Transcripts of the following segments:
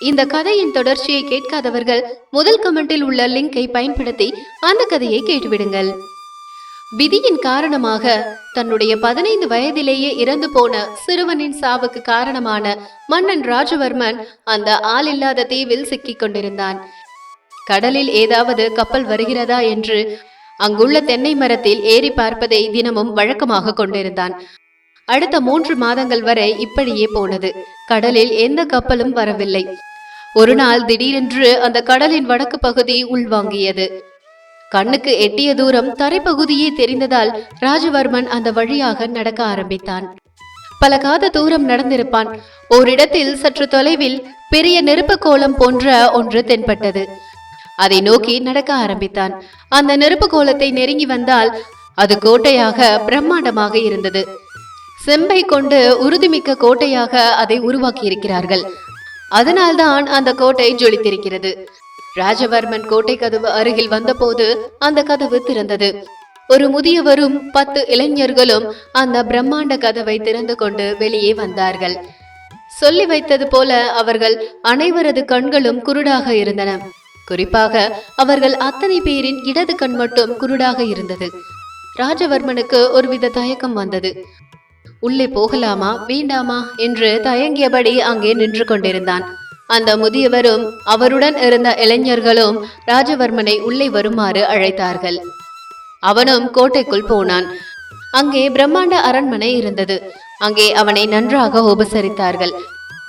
இந்த கதையின் தொடர்ச்சியை கேட்காதவர்கள் முதல் கமெண்டில் உள்ள லிங்கை பயன்படுத்தி அந்த கதையை கேட்டுவிடுங்கள். விதியின் காரணமாக தன்னுடைய பதினைந்து வயதிலேயே இறந்து போன சிறுவனின் சாவுக்கு காரணமான மன்னன் ராஜவர்மன் அந்த ஆளில்லாத தீவில் சிக்கிக் கொண்டிருந்தான். கடலில் ஏதாவது கப்பல் வருகிறதா என்று அங்குள்ள தென்னை மரத்தில் ஏறி பார்ப்பதை தினமும் வழக்கமாக கொண்டிருந்தான். அடுத்த மூன்று மாதங்கள் வரை இப்படியே போனது. கடலில் எந்த கப்பலும் வரவில்லை. ஒரு நாள் திடீரென்று அந்த கடலின் வடக்கு பகுதி உள்வாங்கியது. கண்ணுக்கு எட்டிய தூரம் தரைப்பகுதியே தெரிந்ததால் ராஜவர்மன் அந்த வழியாக நடக்க ஆரம்பித்தான். பல காத தூரம் நடந்திருப்பான். ஓரிடத்தில் சற்று தொலைவில் பெரிய நெருப்பு கோலம் போன்ற ஒன்று தென்பட்டது. அதை நோக்கி நடக்க ஆரம்பித்தான். அந்த நெருப்பு கோலத்தை நெருங்கி வந்தால் அது கோட்டையாக பிரம்மாண்டமாக இருந்தது. செம்பை கொண்டு உறுதிமிக்க கோட்டையாக அதை உருவாக்கி இருக்கிறார்கள் அதனால்தான் அந்த கோட்டை ஜொலித்திருக்கிறது. ராஜவர்மன் கோட்டை கதவு அருகில் வந்தபோது அந்த கதவு திறந்தது. ஒரு முதியவரும் பத்து இளைஞர்களும் அந்த பிரம்மாண்ட கதவை திறந்து கொண்டு வெளியே வந்தார்கள். சொல்லி வைத்தது போல அவர்கள் அனைவரது கண்களும் குருடாக இருந்தன. குறிப்பாக அவர்கள் அத்தனை பேரின் இடது கண் மட்டும் குருடாக இருந்தது. ராஜவர்மனுக்கு ஒருவித தயக்கம் வந்தது. உள்ளே போகலாமா வேண்டாமா என்று தயங்கியபடி அங்கே நின்று கொண்டிருந்தான். அந்த முதியவரும் அவருடன் இருந்த இளைஞர்களும் ராஜவர்மனை உள்ளே வருமாறு அழைத்தார்கள். அவனும் கோட்டைக்குள் போனான். அங்கே பிரம்மாண்ட அரண்மனை இருந்தது. அங்கே அவனை நன்றாக உபசரித்தார்கள்.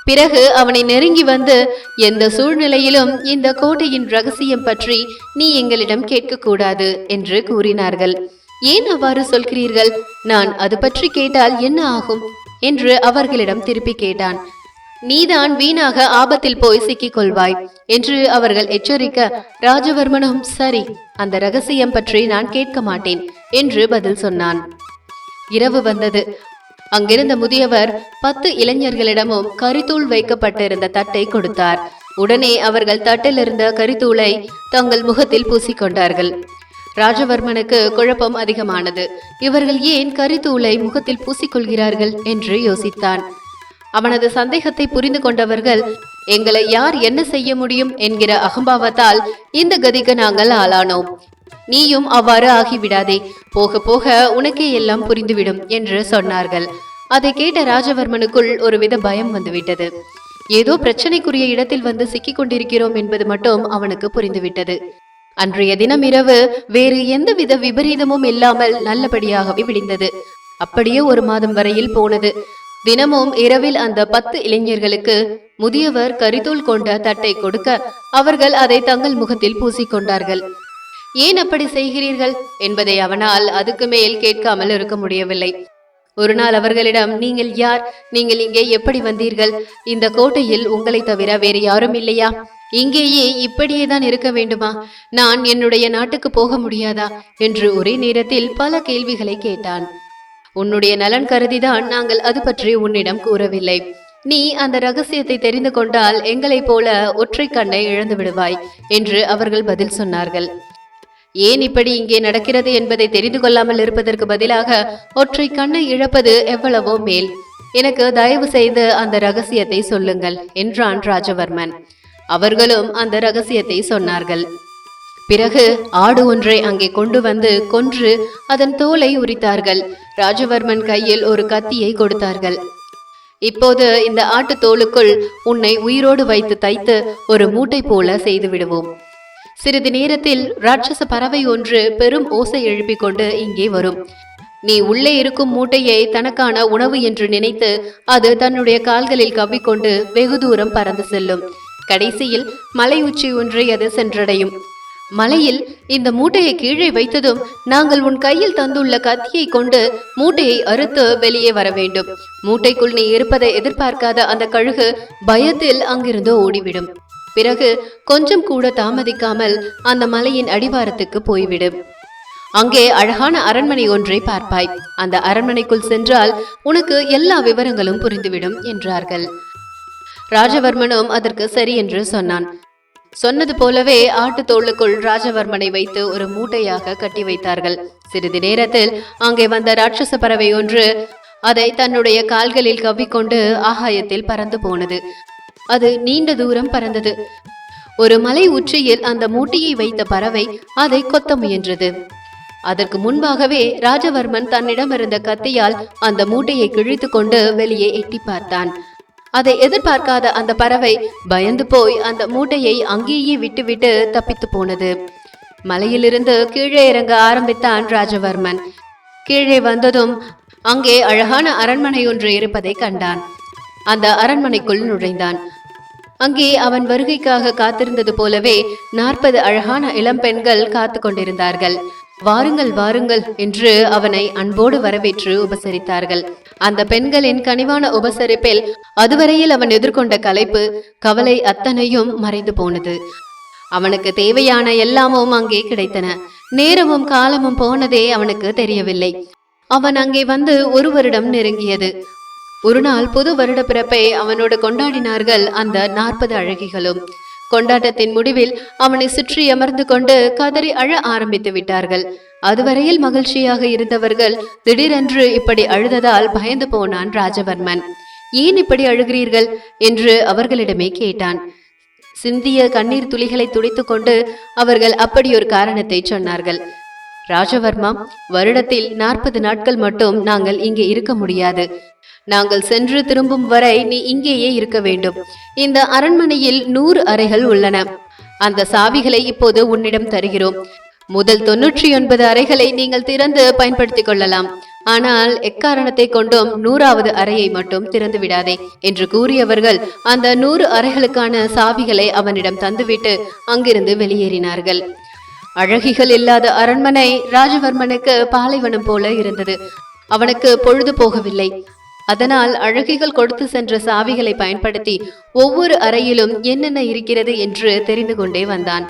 பிறகு அவனை நெருங்கி வந்து எந்த சூழ்நிலையிலும் இந்த கோட்டையின் ரகசியம் பற்றி நீ எங்களிடம் கேட்கக்கூடாது என்று கூறினார்கள். ஏன் அவ்வாறு சொல்கிறீர்கள்? நான் அது பற்றி கேட்டால் என்ன ஆகும்? என்று அவர்களிடம் திருப்பி கேட்டான். நீதான் வீணாக ஆபத்தில் போய் சிக்கிக் கொள்வாய் என்று அவர்கள் எச்சரிக்க ராஜவர்மனும் சரி அந்த ரகசியம் பற்றி நான் கேட்க மாட்டேன் என்று பதில் சொன்னான். இரவு வந்தது. அங்கிருந்த முதியவர் பத்து இளைஞர்களிடமும் கரித்தூள் வைக்கப்பட்டிருந்த தட்டை கொடுத்தார். உடனே அவர்கள் தட்டில் இருந்த கரித்தூளை தங்கள் முகத்தில் பூசிக்கொண்டார்கள். ராஜவர்மனுக்கு குழப்பம் அதிகமானது. இவர்கள் ஏன் கரித்தூளை முகத்தில் பூசிக்கொள்கிறார்கள் என்று யோசித்தான். அவனது சந்தேகத்தை புரிந்து கொண்டவர்கள் எங்களை யார் என்ன செய்ய முடியும்? என்கிற அகம்பாவத்தால் இந்த கதிக்கு நாங்கள் ஆளானோம். நீயும் அவ்வாறு ஆகிவிடாதே. போக போக உனக்கே எல்லாம் புரிந்துவிடும் என்று சொன்னார்கள். அதை கேட்ட ராஜவர்மனுக்குள் ஒருவித பயம் வந்துவிட்டது. ஏதோ பிரச்சனைக்குரிய இடத்தில் வந்து சிக்கிக் கொண்டிருக்கிறோம் என்பது மட்டும் அவனுக்கு புரிந்துவிட்டது. அன்றைய தினம் இரவு வேறு எந்தவித விபரீதமும் இல்லாமல் நல்லபடியாகவே விடிந்தது. அப்படியே ஒரு மாதம் வரையில் போனது. தினமும் இரவில் அந்த பத்து இளைஞர்களுக்கு முதியவர் கரிதூள் கொண்ட தட்டை கொடுக்க அவர்கள் அதை தங்கள் முகத்தில் பூசிக்கொண்டார்கள். ஏன் அப்படி செய்கிறீர்கள்? என்பதை அவனால் அதுக்கு மேல் கேட்காமல் இருக்க முடியவில்லை. ஒரு நாள் அவர்களிடம் நீங்கள் யார்? நீங்கள் இங்கே எப்படி வந்தீர்கள்? இந்த கோட்டையில் உங்களை தவிர வேறு யாரும் இல்லையா? இங்கேயே இப்படியே தான் இருக்க வேண்டுமா? நான் என்னுடைய நாட்டுக்கு போக முடியாதா? என்று ஒரே நேரத்தில் பல கேள்விகளை கேட்டான். உன்னுடைய நலன் கருதிதான் நாங்கள் அது பற்றி உன்னிடம் கூறவில்லை. நீ அந்த ரகசியத்தை தெரிந்து கொண்டால் எங்களைப் போல ஒற்றை கண்ணை இழந்து விடுவாய் என்று அவர்கள் பதில் சொன்னார்கள். ஏன் இப்படி இங்கே நடக்கிறது என்பதை தெரிந்து கொள்ளாமல் இருப்பதற்கு பதிலாக ஒற்றை கண்ணை இழப்பது எவ்வளவோ மேல். எனக்கு தயவு செய்து அந்த ரகசியத்தை சொல்லுங்கள் என்றான் ராஜவர்மன். அவர்களும் அந்த ரகசியத்தை சொன்னார்கள். பிறகு ஆடு ஒன்றை அங்கே கொண்டு வந்து கொன்று அதன் தோலை உரித்தார்கள். ராஜவர்மன் கையில் ஒரு கத்தியை கொடுத்தார்கள். இப்போது இந்த ஆட்டு தோலுக்குள் உன்னை உயிரோடு வைத்து தைத்து ஒரு மூட்டை போல செய்து விடுவோம். சிறிது நேரத்தில் ராட்சச பறவை ஒன்று பெரும் ஓசை எழுப்பிக் கொண்டு இங்கே வரும். நீ உள்ளே இருக்கும் மூட்டையை தனக்கான உணவு என்று நினைத்து அது தன்னுடைய கால்களில் கவ்விக்கொண்டு வெகு தூரம் பறந்து செல்லும். கடைசியில் மலை உச்சி ஒன்றை அது சென்றடையும். மலையில் இந்த மூட்டையை கீழே வைத்ததும் நாங்கள் உன் கையில் தந்துள்ள கத்தியை கொண்டு மூட்டையை அறுத்து வெளியே வர வேண்டும். மூட்டைக்குள் நீ இருப்பதை எதிர்பார்க்காத அந்த கழுகு பயத்தில் அங்கிருந்து ஓடிவிடும். பிறகு கொஞ்சம் கூட தாமதிக்காமல் அந்த மலையின் அடிவாரத்துக்கு போய்விடும் அங்கே அழகான அரண்மனை ஒன்றை பார்ப்பாய். அந்த அரண்மனைக்குள் சென்றால் உனக்கு எல்லா விவரங்களும் புரிந்துவிடும் என்றார்கள். ராஜவர்மனும் அதற்கு சரி என்று சொன்னான். சொன்னது போலவே ஆட்டு தோளுக்குள் ராஜவர்மனை வைத்து ஒரு மூட்டையாக கட்டி வைத்தார்கள். சிறிது நேரத்தில் அங்கே வந்த ராட்சச பறவை ஒன்று அதை தன்னுடைய கால்களில் கவ்விக்கொண்டு ஆகாயத்தில் பறந்து போனது. அது நீண்ட தூரம் பறந்தது. ஒரு மலை உச்சியில் அந்த மூட்டையை வைத்த பறவை அதை கொத்த முயன்றது. அதற்கு முன்பாகவே ராஜவர்மன் தன்னிடமிருந்த கத்தியால் அந்த மூட்டையை கிழித்து கொண்டு வெளியே எட்டி பார்த்தான். அதை எதிர்பார்க்காத அந்த பறவை பயந்து போய் அந்த மூட்டையை அங்கேயே விட்டுவிட்டு தப்பித்து போனது. மலையிலிருந்து கீழே இறங்க ஆரம்பித்தான் ராஜவர்மன். கீழே வந்ததும் அங்கே அழகான அரண்மனை ஒன்று இருப்பதை கண்டான். அந்த அரண்மனைக்குள் நுழைந்தான். அங்கே அவன் வருகைக்காக காத்திருந்தது போலவே நாற்பது அழகான இளம்பெண்கள் காத்து கொண்டிருந்தார்கள். வாருங்கள் வாருங்கள் என்று அவனை அன்போடு வரவேற்று உபசரித்தார்கள். அந்த பெண்களின் கனிவான உபசரிப்பில் அதுவரையில் அவன் எதிர்கொண்ட கலைப்பு கவலை அத்தனையும் மறைந்து போனது. அவனுக்கு தேவையான எல்லாமும் அங்கே கிடைத்தன. நேரமும் காலமும் போனதே அவனுக்கு தெரியவில்லை. அவன் அங்கே வந்து ஒரு வருடம் நெருங்கியது. ஒரு நாள் புது வருட பிறப்பை அவனோடு கொண்டாடினார்கள் அந்த நாற்பது அழகிகளும். கொண்டாட்டத்தின் முடிவில் அவனை சுற்றி அமர்ந்து கொண்டு கதறி அழ ஆரம்பித்து விட்டார்கள். அதுவரையில் மகிழ்ச்சியாக இருந்தவர்கள் திடீரென்று இப்படி அழுததால் பயந்து போனான் ராஜவர்மன். ஏன் இப்படி அழுகிறீர்கள்? என்று அவர்களிடமே கேட்டான். சிந்திய கண்ணீர் துளிகளை துடைத்துக் கொண்டு அவர்கள் அப்படி ஒரு காரணத்தை சொன்னார்கள். ராஜவர்மா வருடத்தில் நாற்பது நாட்கள் மட்டும் நாங்கள் இங்கே இருக்க முடியாது. நாங்கள் சென்று திரும்பும் வரை நீ இங்கேயே இருக்க வேண்டும். இந்த அரண்மனையில் நூறு அறைகள் உள்ளன. அந்த சாவிகளை இப்போது உன்னிடம் தருகிறோம். முதல் தொன்னூற்றி ஒன்பது அறைகளை நீங்கள் திறந்து பயன்படுத்திக் கொள்ளலாம் ஆனால் எக்காரணத்தை கொண்டும் நூறாவது அறையை மட்டும் திறந்து விடாதே என்று கூறியவர்கள் அந்த நூறு அறைகளுக்கான சாவிகளை அவனிடம் தந்துவிட்டு அங்கிருந்து வெளியேறினார்கள். அழகிகள் இல்லாத அரண்மனை ராஜவர்மனுக்கு பாலைவனம் போல இருந்தது. அவனுக்கு பொழுது போகவில்லை. அதனால் அழகிகள் கொடுத்து சென்ற சாவிகளை பயன்படுத்தி ஒவ்வொரு அறையிலும் என்னென்ன இருக்கிறது என்று தெரிந்து கொண்டே வந்தான்.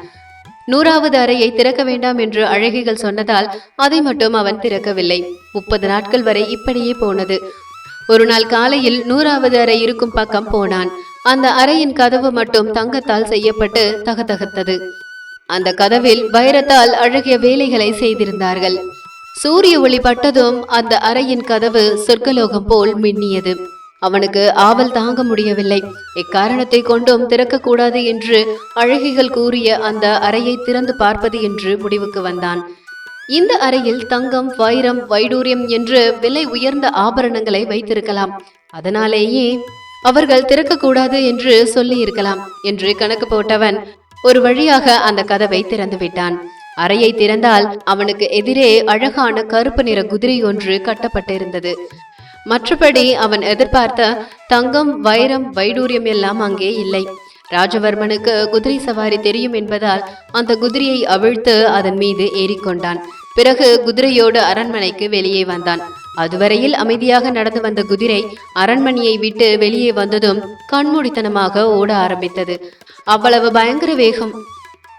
நூறாவது அறையை திறக்க வேண்டாம் என்று அழகிகள் சொன்னதால் அதை மட்டும் அவன் திறக்கவில்லை. முப்பது நாட்கள் வரை இப்படியே போனது. ஒரு நாள் காலையில் நூறாவது அறை இருக்கும் பக்கம் போனான். அந்த அறையின் கதவு மட்டும் தங்கத்தால் செய்யப்பட்டு தகதகத்தது. அந்த கதவில் வைரத்தால் அழகிய வேலைகளை செய்திருந்தார்கள். சூரிய ஒளி பட்டதும் அந்த அறையின் கதவு சொர்க்கலோகம் போல் மின்னியது. அவனுக்கு ஆவல் தாங்க முடியவில்லை. எக்காரணத்தை கொண்டும் திறக்கக்கூடாது என்று அழகிகள் கூறிய அந்த அறையை திறந்து பார்ப்பது என்று முடிவுக்கு வந்தான். இந்த அறையில் தங்கம் வைரம் வைடூரியம் என்று விலை உயர்ந்த ஆபரணங்களை வைத்திருக்கலாம். அதனாலேயே அவர்கள் திறக்கக்கூடாது என்று சொல்லி இருக்கலாம் என்று கணக்கு போட்டவன் ஒரு வழியாக அந்த கதவை திறந்து விட்டான். அறையை திறந்தால் அவனுக்கு எதிரே அழகான கருப்பு நிற குதிரை ஒன்று கட்டப்பட்டிருந்தது. மற்றபடி அவன் எதிர்பார்த்த தங்கம் வைரம் வைடூரியம் எல்லாம் அங்கே இல்லை. ராஜவர்மனுக்கு குதிரை சவாரி தெரியும் என்பதால் அந்த குதிரையை அவிழ்த்து அதன் மீது ஏறிக்கொண்டான். பிறகு குதிரையோடு அரண்மனைக்கு வெளியே வந்தான். அதுவரையில் அமைதியாக நடந்து வந்த குதிரை அரண்மனையை விட்டு வெளியே வந்ததும் கண்மூடித்தனமாக ஓட ஆரம்பித்தது. அவ்வளவு பயங்கர வேகம்.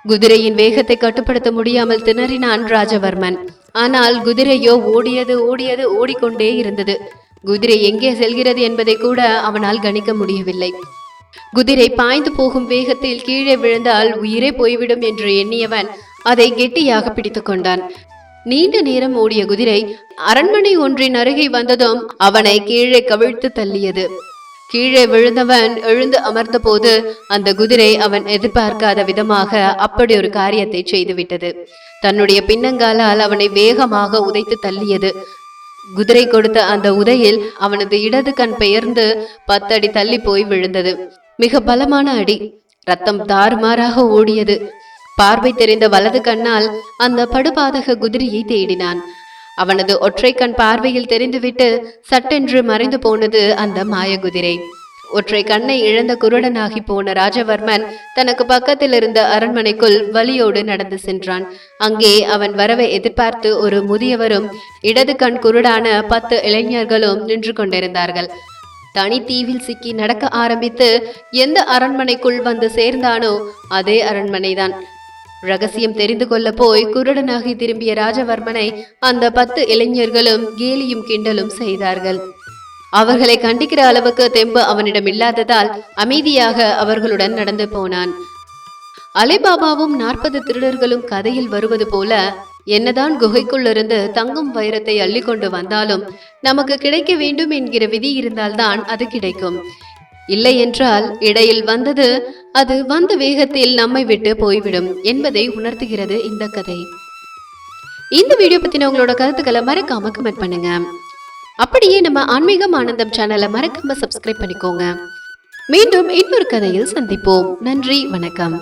குதிரையின் வேகத்தை கட்டுப்படுத்த முடியாமல் திணறினான் ராஜவர்மன். ஆனால் குதிரையோ ஓடியது ஓடியது ஓடிக்கொண்டே இருந்தது. குதிரை எங்கே செல்கிறது என்பதை கூட அவனால் கணிக்க முடியவில்லை. குதிரை பாய்ந்து போகும் வேகத்தில் கீழே விழுந்தால் உயிரே போய்விடும் என்று எண்ணியவன் அதை கெட்டியாக பிடித்து கொண்டான். நீண்ட நேரம் ஓடிய குதிரை அரண்மனை ஒன்றின் அருகே வந்ததும் அவனை கீழே கவிழ்த்து தள்ளியது. கீழே விழுந்தவன் எழுந்து அமர்ந்த போது அந்த குதிரை அவன் எதிர்பார்க்காத விதமாக அப்படி ஒரு காரியத்தை செய்துவிட்டது. தன்னுடைய பின்னங்காலால் அவனை வேகமாக உதைத்து தள்ளியது. குதிரை கொடுத்த அந்த உதையில் அவனது இடது கண் பெயர்ந்து பத்தடி தள்ளி போய் விழுந்தது. மிக பலமான அடி. ரத்தம் தாறுமாறாக ஓடியது. பார்வை தெரிந்த வலது கண்ணால் அந்த படுபாதக குதிரையை தேடினான். அவனது ஒற்றை கண் பார்வையில் தெரிந்துவிட்டு சட்டென்று மறைந்து போனது அந்த மாய குதிரை ஒற்றை கண்ணை இழந்த குருடனாகி போன ராஜவர்மன் தனக்கு பக்கத்தில் இருந்த அரண்மனைக்குள் வலியோடு நடந்து சென்றான். அங்கே அவன் வரவை எதிர்பார்த்து ஒரு முதியவரும் இடது கண் குருடான பத்து இளைஞர்களும் நின்று கொண்டிருந்தார்கள். தனித்தீவில் சிக்கி நடக்க ஆரம்பித்து எந்த அரண்மனைக்குள் வந்து சேர்ந்தானோ அதே அரண்மனைதான். ரகசியம் தெரிந்து கொள்ள போய் குருடனாகி திரும்பிய ராஜவர்மனை அந்த பத்து இளைஞர்களும் கேலியும் கிண்டலும் செய்தார்கள். அவர்களை கண்டிக்கிற அளவுக்கு தெம்பு அவனிடம் இல்லாததால் அமைதியாக அவர்களுடன் நடந்து போனான். அலைபாபாவும் நாற்பது திருடர்களும் கதையில் வருவது போல என்னதான் குகைக்குள்ளிருந்து தங்கும் வைரத்தை அள்ளி கொண்டு வந்தாலும் நமக்கு கிடைக்க வேண்டும் என்கிற விதி இருந்தால்தான் அது கிடைக்கும். இல்லை என்றால் இடையில் வந்தது அது வந்த வேகத்தில் நம்மை விட்டு போய்விடும் என்பதை உணர்த்துகிறது இந்த கதை. இந்த வீடியோ பத்தின உங்களோட கருத்துக்களை மறக்காம கமெண்ட் பண்ணுங்க. அப்படியே நம்ம ஆன்மீகம் ஆனந்தம் சேனலை மறக்காம சப்ஸ்கிரைப் பண்ணிக்கோங்க. மீண்டும் இன்னொரு கதையில் சந்திப்போம். நன்றி வணக்கம்.